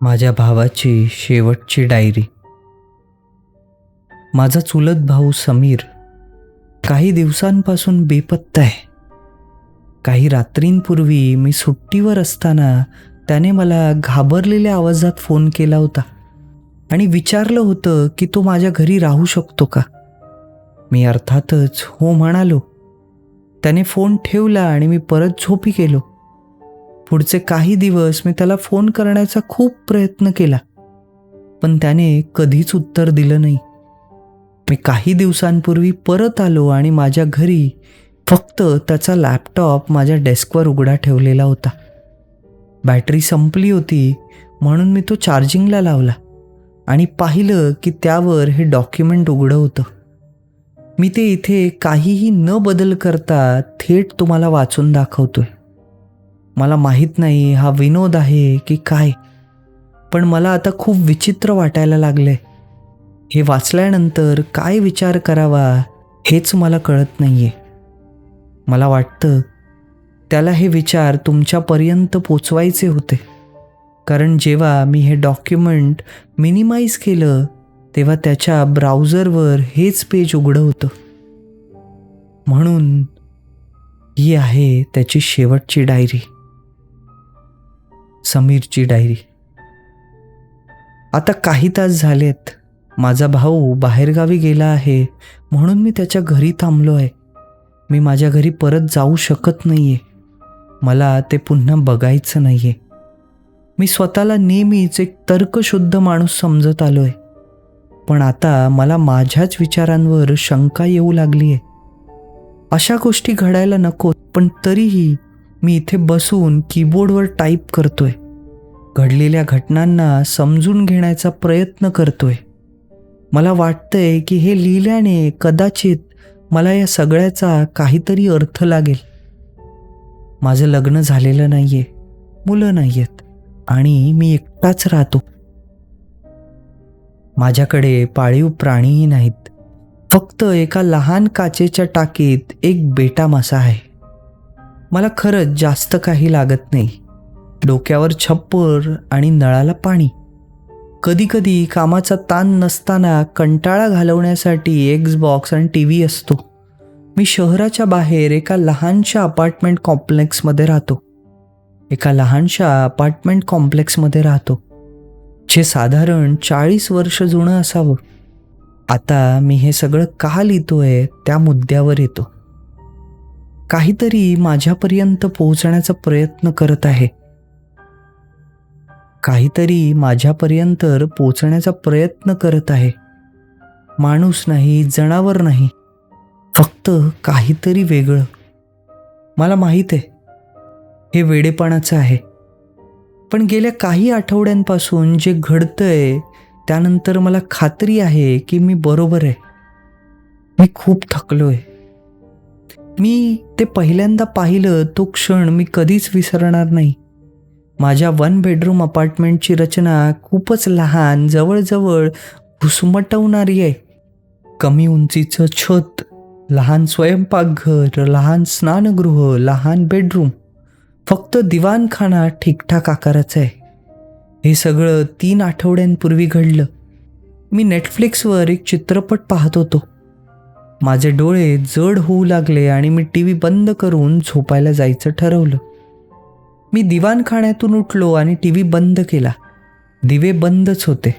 माझ्या भावाची शेवटची डायरी. माझा चुलत भाऊ समीर काही दिवसांपासून बेपत्ता आहे. काही रात्रींपूर्वी मी सुट्टीवर असताना त्याने मला घाबरलेल्या आवाजात फोन केला होता आणि विचारलं होतं की तो माझ्या घरी राहू शकतो का. मी अर्थातच हो म्हणालो. त्याने फोन ठेवला आणि मी परत झोपी गेलो. पुढचे काही दिवस मी त्याला फोन करण्याचा खूप प्रयत्न केला. पण त्याने कधीच उत्तर दिलं नाही. मी काही दिवसांपूर्वी परत आलो आणि माझ्या घरी फक्त त्याचा लॅपटॉप माझ्या डेस्कवर उघडा ठेवलेला होता. बॅटरी संपली होती म्हणून मी तो चार्जिंगला लावला आणि पाहिलं की त्यावर हे डॉक्युमेंट उघडं होतं. मी ते इथे काहीही न बदल करता थेट तुम्हाला वाचून दाखवतोय. मला माहीत नाही हा विनोद आहे की काय? पण मला आता खूप विचित्र वाटायला लागले हे वाचल्यानंतर काय विचार करावा हेच मला कळत नाही आहे मला वाटतं त्याला हे विचार तुमच्यापर्यंत पोचवायचे होते. कारण जेव्हा मी हे डॉक्युमेंट मिनिमाइज केलं तेव्हा त्याच्या ब्राउझरवर हेच पेज उघडं होतं. म्हणून ही आहे त्याची शेवटची डायरी. समीरची डायरी. आता काही तास झालेत. माझा भाऊ बाहेरगावी गेला आहे. म्हणून मी त्याच्या घरी थांबलो आहे मी माझ्या घरी परत जाऊ शकत नाही आहे मला ते पुन्हा बघायचं नाही आहे मी स्वतःला नेहमीच एक तर्कशुद्ध माणूस समजत आलो आहे पण आता मला माझ्याच विचारांवर शंका येऊ लागली आहे अशा गोष्टी घडायला नको पण तरीही मी इथे बसून कीबोर्डवर टाईप करतोय. घडलेल्या घटनांना समजून घेण्याचा प्रयत्न करतोय. मला वाटतंय की हे लिहिल्याने कदाचित मला या सगळ्याचा काहीतरी अर्थ लागेल. माझं लग्न झालेलं नाहीये मुलं नाहीयेत आणि मी एकटाच राहतो. माझ्याकडे पाळीव प्राणीही नाहीत. फक्त एका लहान काचेच्या टाकीत एक बेटा मासा आहे. मला खरंच जास्त काही लागत नाही. डोक्यावर छप्पर आणि नळाला पाणी. कधीकधी कामाचा ताण नसताना कंटाळा घालवण्यासाठी एक्स बॉक्स आणि टी व्ही असतो. मी शहराच्या बाहेर एका लहानशा अपार्टमेंट कॉम्प्लेक्समध्ये राहतो. एका लहानशा अपार्टमेंट कॉम्प्लेक्समध्ये राहतो. जे साधारण चाळीस वर्ष जुनं असावं. आता मी हे सगळं का लिहितोय त्या मुद्द्यावर येतो. काहीतरी माझ्यापर्यंत पोहोचण्याचा प्रयत्न करत आहे. काहीतरी माझ्यापर्यंत पोचण्याचा प्रयत्न करत आहे. माणूस नाही जनावर नाही. फक्त काहीतरी वेगळं. मला माहीत आहे. हे वेडेपणाचं आहे. पण गेल्या काही आठवड्यांपासून जे घडतंय त्यानंतर मला खात्री आहे की मी बरोबर आहे. मी खूप थकलो आहे मी ते पहिल्यांदा पाहिलं तो क्षण मी कधीच विसरणार नाही. माझ्या वन बेडरूम अपार्टमेंटची रचना खूपच लहान जवळजवळ घुसमटवणारी आहे. कमी उंचीचं छत लहान स्वयंपाकघर लहान स्नानगृह लहान बेडरूम फक्त दिवाणखाना ठीकठाक आकाराचं आहे. हे सगळं तीन आठवड्यांपूर्वी घडलं. मी नेटफ्लिक्सवर एक चित्रपट पाहत होतो. माझे डोळे जड होऊ लागले आणि मी टी व्ही बंद करून झोपायला जायचं ठरवलं. मी दिवाणखाण्यातून उठलो आणि टी व्ही बंद केला. दिवे बंदच होते.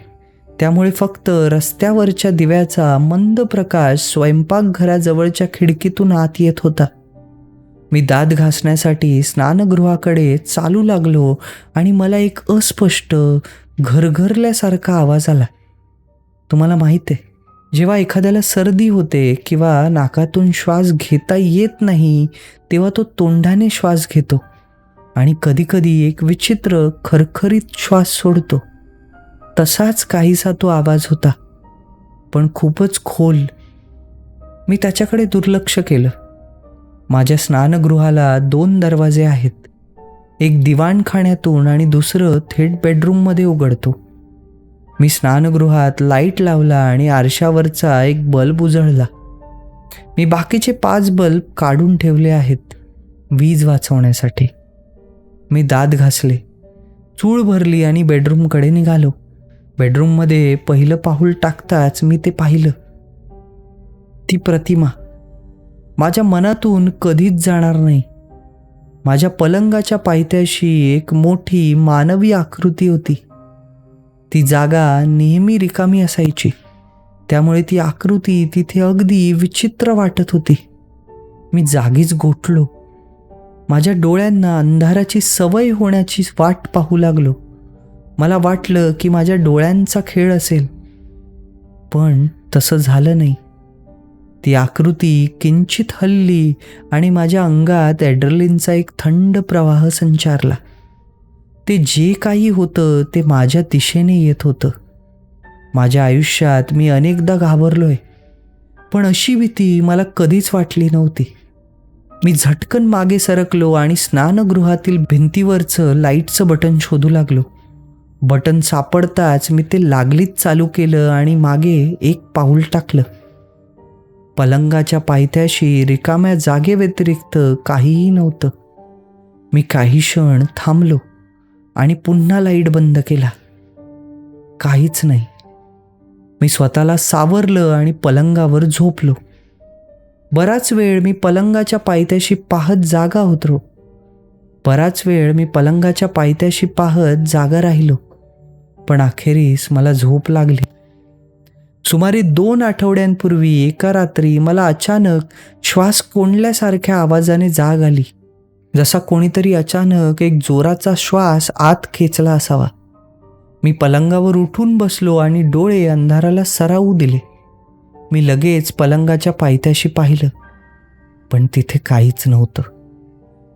त्यामुळे फक्त रस्त्यावरच्या दिव्याचा मंद प्रकाश स्वयंपाकघराजवळच्या खिडकीतून आत येत होता. मी दात घासण्यासाठी स्नानगृहाकडे चालू लागलो आणि मला एक अस्पष्ट घरघरल्यासारखा आवाज आला. तुम्हाला माहीत आहे जेव्हा एखाद्याला सर्दी होते किंवा नाकातून श्वास घेता येत नाही तेव्हा तो तोंडाने श्वास घेतो आणि कधीकधी एक विचित्र खरखरीत श्वास सोडतो. तसाच काहीसा तो आवाज होता पण खूपच खोल. मी त्याच्याकडे दुर्लक्ष केलं. माझ्या स्नानगृहाला दोन दरवाजे आहेत. एक दिवाणखाण्यातून आणि दुसरं थेट बेडरूममध्ये उघडतो. मी स्नानगृहात लाइट लावला आणि आरशावरचा एक बल्ब उजळला. मी बाकीचे पाच बल्ब काढून ठेवले आहेत वीज वाचवण्यासाठी. मी दात घासले चूळ भरली आणि बेडरूमकडे निघालो. बेडरूममध्ये पहिलं पाऊल टाकताच मी ते पाहिलं. ती प्रतिमा माझ्या मनातून कधीच जाणार नाही. माझ्या पलंगाच्या पायथ्याशी एक मोठी मानवी आकृती होती. ती जागा नेहमी रिकामी असायची. त्यामुळे ती आकृती तिथे अगदी विचित्र वाटत होती. मी जागीच गोठलो. माझ्या डोळ्यांना अंधाराची सवय होण्याची वाट पाहू लागलो. मला वाटलं की माझ्या डोळ्यांचा खेळ असेल. पण तसं झालं नाही. ती आकृती किंचित हल्ली आणि माझ्या अंगात ॲड्रलिनचा एक थंड प्रवाह संचारला. ते जे काही होतं ते माझ्या दिशेने येत होतं. माझ्या आयुष्यात मी अनेकदा घाबरलोय पण अशी भीती मला कधीच वाटली नव्हती. मी झटकन मागे सरकलो आणि स्नानगृहातील भिंतीवरचं लाईटचं बटन शोधू लागलो. बटन सापडताच मी ते लागलीच चालू केलं आणि मागे एक पाऊल टाकलं. पलंगाच्या पायथ्याशी रिकाम्या जागेव्यतिरिक्त काहीही नव्हतं. मी काही क्षण थांबलो. आणि पुन्हा लाइट बंद केला. काहीच नाही. मी स्वतःला सावरलं आणि पलंगावर झोपलो. बराच वेळ मी पलंगाच्या पायथ्याशी पाहत जागा होतो. बराच वेळ मी पलंगाच्या पायथ्याशी पाहत जागा राहिलो. पण अखेरीस मला झोप लागली. सुमारे दोन आठवड्यांपूर्वी एका रात्री मला अचानक श्वास कोंडल्यासारख्या आवाजाने जाग आली. जसा कोणीतरी अचानक एक जोराचा श्वास आत खेचला असावा. मी पलंगावर उठून बसलो आणि डोळे अंधाराला सरावू दिले. मी लगेच पलंगाच्या पायथ्याशी पाहिलं पण तिथे काहीच नव्हतं.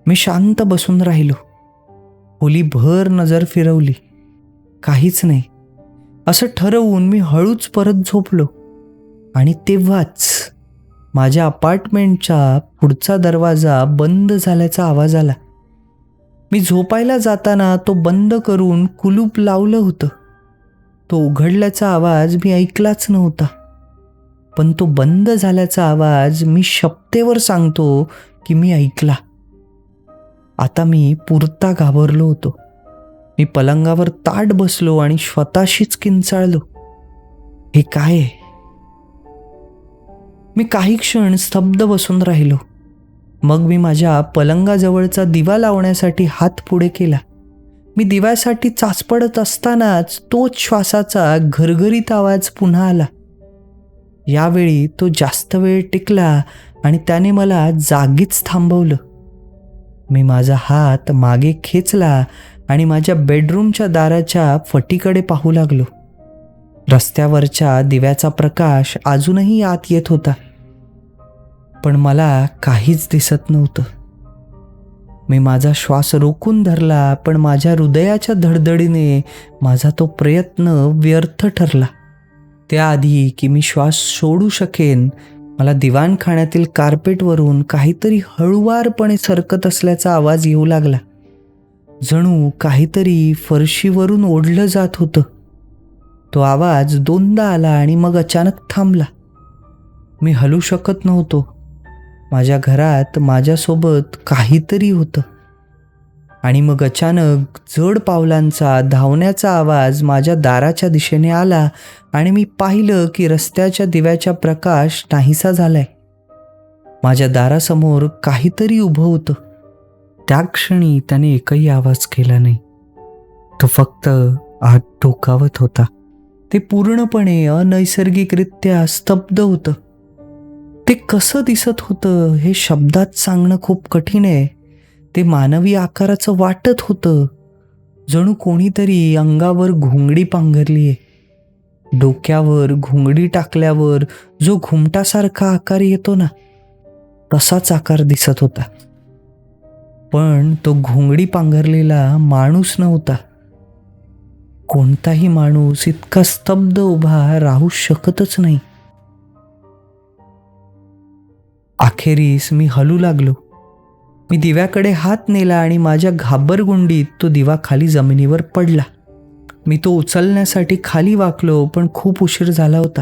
मी शांत बसून राहिलो. भर नजर फिरवली. काहीच नाही. असं ठरवून मी हळूच परत झोपलो आणि तेव्हाच माझ्या अपार्टमेंटचा पुढचा दरवाजा बंद झाल्याचा आवाज आला. मी झोपायला जाताना तो बंद करून कुलूप लावलं होतं. तो उघडल्याचा आवाज मी ऐकलाच नव्हता. पण तो बंद झाल्याचा आवाज मी शपतेवर सांगतो की मी ऐकला. आता मी पुरता घाबरलो होतो. मी पलंगावर ताट बसलो आणि स्वतःशीच किंचाळलो. हे काय आहे? मी काही क्षण स्तब्ध बसून राहिलो. मग मी माझ्या पलंगाजवळचा दिवा लावण्यासाठी हात पुढे केला. मी दिव्यासाठी चाचपडत असतानाच तोच श्वासाचा घरघरीत आवाज पुन्हा आला. यावेळी तो जास्त वेळ टिकला आणि त्याने मला जागीच थांबवलं. मी माझा हात मागे खेचला आणि माझ्या बेडरूमच्या दाराच्या फटीकडे पाहू लागलो. रस्त्यावरच्या दिव्याचा प्रकाश अजूनही आत येत होता. पण मला काहीच दिसत नव्हतं. मी माझा श्वास रोखून धरला पण माझ्या हृदयाच्या धडधडीने माझा तो प्रयत्न व्यर्थ ठरला. त्याआधी की मी श्वास सोडू शकेन मला दिवाणखाण्यातील कार्पेटवरून काहीतरी हळुवारपणे सरकत असल्याचा आवाज येऊ लागला. जणू काहीतरी फरशीवरून ओढलं जात होतं. तो आवाज दोनदा आला आणि मग अचानक थांबला. मी हलू शकत नव्हतो. माझ्या घरात माझ्यासोबत काहीतरी होतं. आणि मग अचानक जड पावलांचा धावण्याचा आवाज माझ्या दाराच्या दिशेने आला आणि मी पाहिलं की रस्त्याच्या दिव्याचा प्रकाश नाहीसा झालाय. माझ्या दारासमोर काहीतरी उभं होतं. त्या क्षणी त्याने एकही आवाज केला नाही. तो फक्त आत डोकावत होता. ते पूर्णपणे अनैसर्गिकरित्या स्तब्ध होतं. ते कसं दिसत होतं? हे शब्दात सांगणं खूप कठीण आहे. ते मानवी आकाराचं वाटत होतं. जणू कोणीतरी अंगावर घोंगडी पांघरली आहे डोक्यावर घोंगडी टाकल्यावर जो घुमटासारखा आकार येतो ना तसाच आकार दिसत होता. पण तो घोंगडी पांघरलेला माणूस नव्हता. कोणताही माणूस इतका स्तब्ध उभा राहू शकतच नाही. अखेरीस मी हलू लागलो. मी दिव्याकडे हात नेला आणि माझ्या घाबरगुंडीत तो दिवा खाली जमिनीवर पडला. मी तो उचलण्यासाठी खाली वाकलो पण खूप उशीर झाला होता.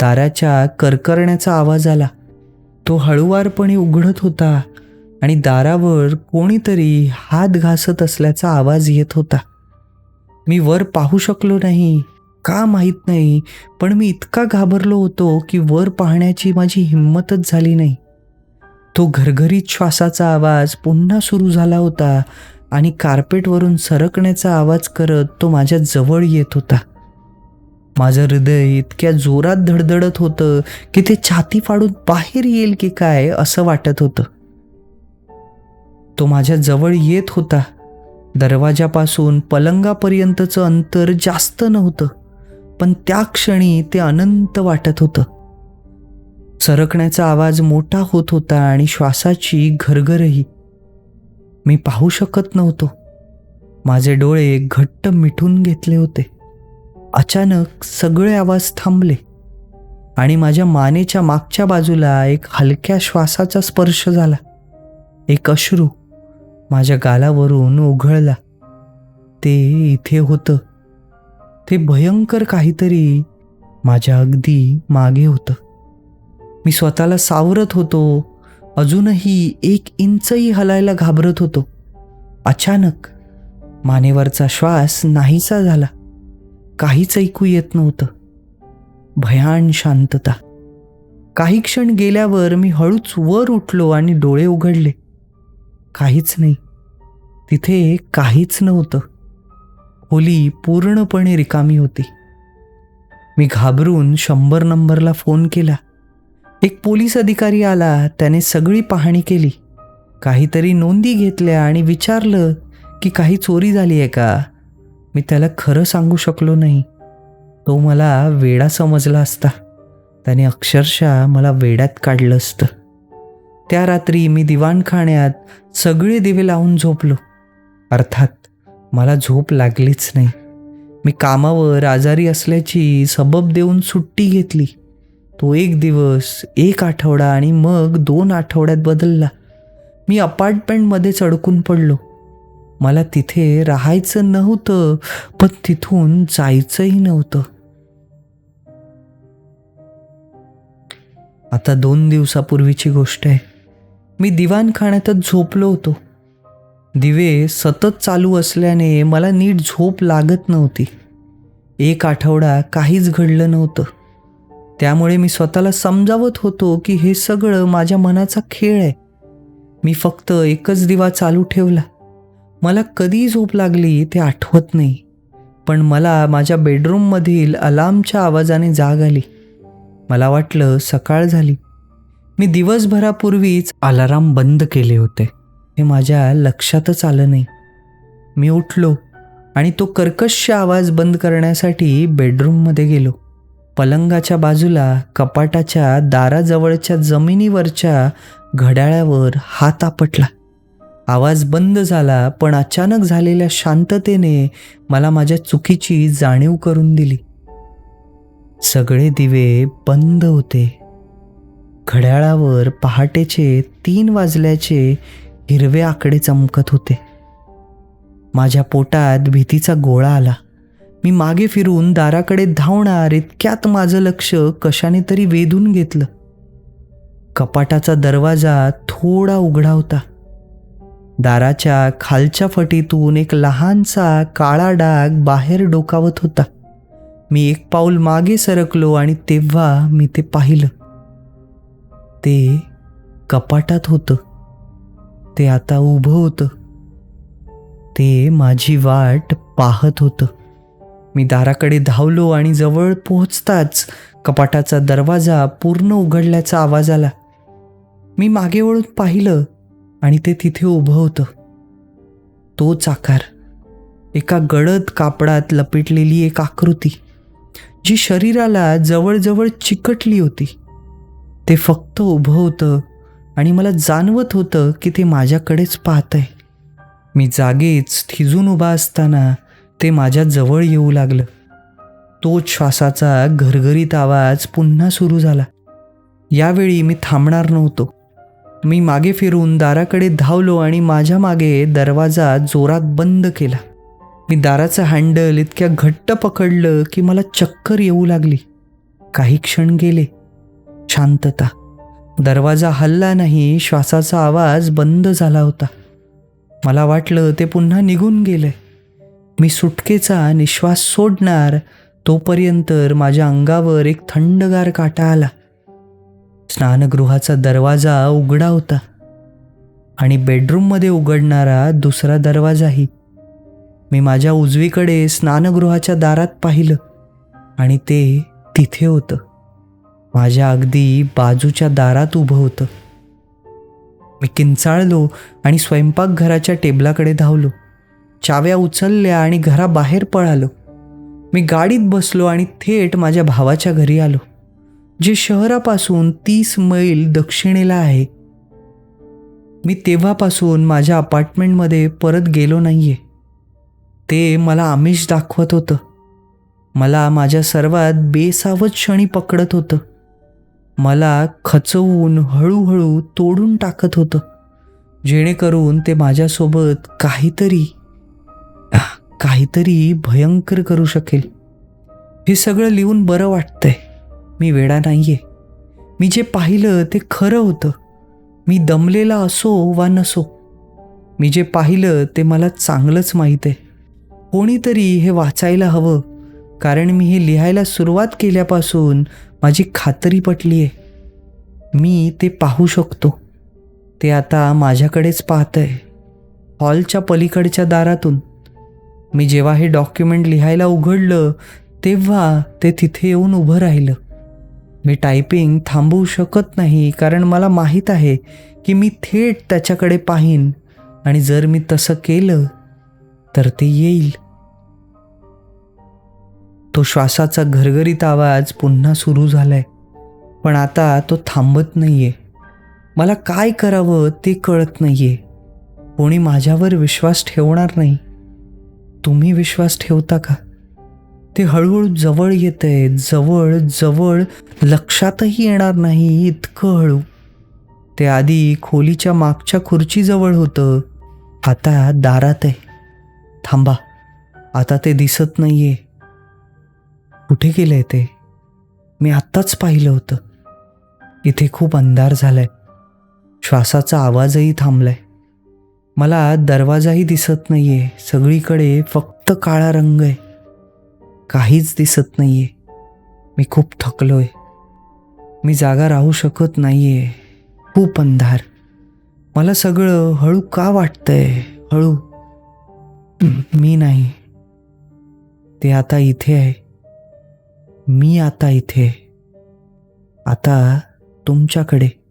दाराच्या करकरण्याचा आवाज आला. तो हळुवारपणे उघडत होता आणि दारावर कोणीतरी हात घासत असल्याचा आवाज येत होता. मी वर पाहू शकलो नाही का माहीत नाही पण मी इतका घाबरलो होतो की वर पाहण्याची माझी हिंमतच झाली नाही. तो घरघरीत श्वासाचा आवाज पुन्हा सुरू झाला होता आणि कार्पेटवरून सरकण्याचा आवाज करत तो माझ्या जवळ येत होता. माझं हृदय इतक्या जोरात धडधडत होतं की ते छाती फाडून बाहेर येईल की काय असं वाटत होतं. तो माझ्या जवळ येत होता. दरवाजापासून पलंगापर्यंतचं अंतर जास्त नव्हतं. पण त्या क्षणी ते अनंत वाटत होतं. सरकण्याचा आवाज मोठा होत होता आणि श्वासाची घरघरही. मी पाहू शकत नव्हतो. माझे डोळे घट्ट मिठून घेतले होते. अचानक सगळे आवाज थांबले आणि माझ्या मानेच्या मागच्या बाजूला एक हलक्या श्वासाचा स्पर्श झाला. एक अश्रू माझ्या गालावरून उघळला. ते इथे होतं. ते भयंकर काहीतरी माझ्या अगदी मागे होतं. मी स्वतःला सावरत होतो. अजूनही एक इंचही हलायला घाबरत होतो. अचानक मानेवरचा श्वास नाहीसा झाला. काहीच ऐकू येत नव्हतं. भयान शांतता. काही क्षण गेल्यावर मी हळूच वर उठलो आणि डोळे उघडले. काहीच नाही. तिथे काहीच नव्हतं. खोली पूर्णपणे रिकामी होती. मी घाबरून शंभर नंबरला फोन केला. एक पोलीस अधिकारी आला त्याने सगळी पाहणी केली. काहीतरी नोंदी घेतल्या आणि विचारलं की काही चोरी झाली आहे का? मी त्याला खरं सांगू शकलो नाही. तो मला वेडा समजला असता. त्याने अक्षरशः मला वेड्यात काढलं असतं. त्या रात्री मी दिवाणखाण्यात सगळे दिवे लावून झोपलो. अर्थात मला झोप लागलीच नाही. मी कामावर आजारी असल्याची सबब देऊन सुट्टी घेतली. तो एक दिवस एक आठवडा आणि मग दोन आठवड्यात बदलला. मी अपार्टमेंटमध्येच अडकून पडलो. मला तिथे राहायचं नव्हतं पण तिथून जायचंही नव्हतं. आता दोन दिवसापूर्वीची गोष्ट आहे. मी दिवाणखाण्यातच झोपलो होतो. दिवे सतत चालू असल्याने मला नीट झोप लागत नव्हती. एक आठवडा काहीच घडलं नव्हतं. त्यामुळे मी स्वतःला समजावत होतो की हे सगळं माझ्या मनाचा खेळ आहे. मी फक्त एकच दिवा चालू ठेवला. मला कधी झोप लागली ते आठवत नाही. पण मला माझ्या बेडरूममधील अलार्मच्या आवाजाने जाग आली. मला वाटलं सकाळ झाली. मी दिवसभरापूर्वीच अलाराम बंद केले होते. हे माझ्या लक्षातच आलं नाही. मी उठलो आणि तो कर्कश आवाज बंद करण्यासाठी बेडरूममध्ये गेलो. पलंगाच्या बाजूला कपाटाच्या दाराजवळच्या जमिनीवरच्या घड्याळावर हात आपटला. आवाज बंद झाला पण अचानक झालेल्या शांततेने मला माझ्या चुकीची जाणीव करून दिली. सगळे दिवे बंद होते. घड्याळावर पहाटेचे तीन वाजल्याचे हिरवे आकडे चमकत होते. माझ्या पोटात भीतीचा गोळा आला. मी मागे फिरून दाराकडे धावणार इतक्यात माझं लक्ष कशाने तरी वेधून घेतलं. कपाटाचा दरवाजा थोडा उघडा होता. दाराच्या खालच्या फटीतून एक लहानसा काळा डाग बाहेर डोकावत होता. मी एक पाऊल मागे सरकलो आणि तेव्हा मी ते पाहिलं. ते कपाटात होतं. ते आता उभं होतं. ते माझी वाट पाहत होतं. मी दाराकडे धावलो आणि जवळ पोहोचताच कपाटाचा दरवाजा पूर्ण उघडल्याचा आवाज आला. मी मागे वळून पाहिलं आणि ते तिथे उभं होतं. तोच आकार एका गडद कापडात लपेटलेली एक आकृती जी शरीराला जवळजवळ चिकटली होती. ते फक्त उभं होतं आणि मला जाणवत होतं की ते माझ्याकडेच पाहत आहे मी जागेच थिजून उभा असताना ते माझ्या जवळ येऊ लागलं. तो श्वासाचा घरघरीत आवाज पुन्हा सुरू झाला. यावेळी मी थांबणार नव्हतो. मी मागे फिरून दाराकडे धावलो आणि माझ्या मागे दरवाजा जोरात बंद केला. मी दाराचं हँडल इतक्या घट्ट पकडलं की मला चक्कर येऊ लागली. काही क्षण गेले. शांतता. दरवाजा हल्ला नाही श्वासाचा आवाज बंद झाला होता. मला वाटलं ते पुन्हा निघून गेलंय. मी सुटकेचा निश्वास सोडणार तोपर्यंत माझ्या अंगावर एक थंडगार काटा आला. स्नानगृहाचा दरवाजा उघडा होता आणि बेडरूममध्ये उघडणारा दुसरा दरवाजाही. मी माझ्या उजवीकडे स्नानगृहाच्या दारात पाहिलं आणि ते तिथे होतं. माझ्या अगदी बाजूच्या दारात उभं होतं. मी किंचाळलो आणि स्वयंपाकघराच्या टेबलाकडे धावलो. चाव्या उचलल्या आणि घराबाहेर पळालो. मी गाडीत बसलो आणि थेट माझ्या भावाच्या घरी आलो जे शहरापासून तीस मैल दक्षिणेला आहे. मी तेव्हापासून माझ्या अपार्टमेंटमध्ये परत गेलो नाहीये. ते मला आमिष दाखवत होतं. मला माझ्या सर्वात बेसावत क्षणी पकडत होतं. मला खचवून हळूहळू तोडून टाकत होतं. जेणेकरून ते माझ्यासोबत काहीतरी काहीतरी भयंकर करू शकेल. हे सगळं लिहून बरं वाटतंय. मी वेडा नाहीये. मी जे पाहिलं ते खरं होतं. मी दमलेला असो वा नसो मी जे पाहिलं ते मला चांगलंच माहीत आहे कोणीतरी हे वाचायला हवं कारण मी हे लिहायला सुरुवात केल्यापासून माझी खात्री पटली आहे मी ते पाहू शकतो. ते आता माझ्याकडेच पाहत आहे हॉलच्या पलीकडच्या दारातून. मी जेव्हा हे डॉक्युमेंट लिहायला उघडलं तेव्हा ते तिथे येऊन उभं राहिलं. मी टायपिंग थांबवू शकत नाही कारण मला माहीत आहे की मी थेट त्याच्याकडे पाहीन आणि जर मी तसं केलं तर ते येईल. तो श्वासाचा घरघरीत आवाज पुन्हा सुरू झालाय. पण आता तो थांबत नाहीये. मला काय करावं ते कळत नाहीये. कोणी माझ्यावर विश्वास ठेवणार नाही. तुम्ही विश्वास ठेवता का? ते हळूहळू जवळ येत आहे जवळ जवळ लक्षातही येणार नाही इतकं हळू. ते आधी खोलीच्या मागच्या खुर्चीजवळ होतं. आता दारात आहे. थांबा. आता ते दिसत नाहीये. कुठे गेलंय ते? मी आत्ताच पाहिलं होतं. इथे खूप अंधार झालाय. श्वासाचा आवाजही थांबलाय. मला दरवाजाही दिसत नाहीये. सगळीकडे फक्त काळा रंग आहे. काहीच दिसत नाहीये. मी खूप थकलोय. मी जागा राहू शकत नाहीये. खूप अंधार. मला सगळं हळू का वाटतंय? हळू. मी नाही. ते आता इथे आहे. मी आता इथे. आता तुमच्याकडे.